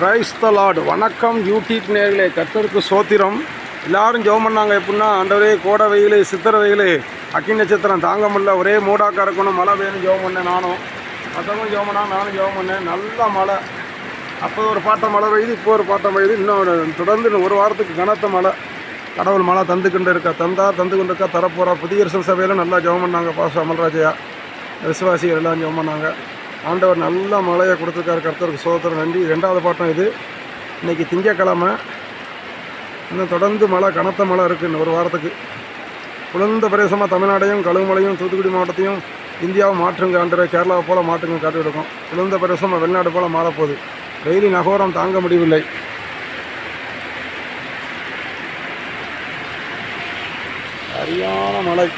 Price the lord வணக்கம் YouTube நேர்களே. கத்தருக்கு சோத்திரம். எல்லாரும் ஜோம் பண்ணாங்க. எப்படின்னா ஆண்டவரே கோடை வெயில் சித்திர வெயில் அக்கி நட்சத்திரம் தாங்க முடியல ஒரே மூடாக்கா இருக்கணும். மழை வேணும் ஜோம் பண்ணேன் நானும். மற்றவங்க ஜோம் பண்ணாங்க நானும் ஜோம் பண்ணேன். நல்ல மழை. அப்போ ஒரு பாட்டம் மழை பெய்யுது இப்போ ஒரு பாட்டம் பெய்யுது. இன்னும் தொடர்ந்து ஒரு வாரத்துக்கு கனத்த மழை. கடவுள் மழை தந்துக்கிட்டு இருக்கா? தந்தா தந்து கொண்டு இருக்கா? தரப்போகிறா புதிய சபையில் நல்லா ஜோம் பண்ணாங்க பாச அமல்ராஜையா. விசுவாசிகள் எல்லாம் ஜோம் பண்ணாங்க. ஆண்டவர் நல்ல மழையை கொடுத்துருக்காரு. கர்த்தருக்கு சோதரம் நன்றி. ரெண்டாவது பாட்டம் இது. இன்றைக்கி திங்கக்கிழமை இன்னும் தொடர்ந்து மழை கனத்த மழை இருக்குது இன்னும் ஒரு வாரத்துக்கு. குளிர்ந்த பிரதேசமாக தமிழ்நாடையும் கழுகுமலையும் தூத்துக்குடி மாவட்டத்தையும் இந்தியாவை மாற்றுங்க ஆண்டரை கேரளாவை போல் மாற்றுங்க காட்டி கொடுக்கும். குளிர்ந்த பிரதேசமாக வெளிநாடு போல் மாறப்போகுது. வெயிலின் அகோரம் தாங்க முடியவில்லை. சரியான மழை.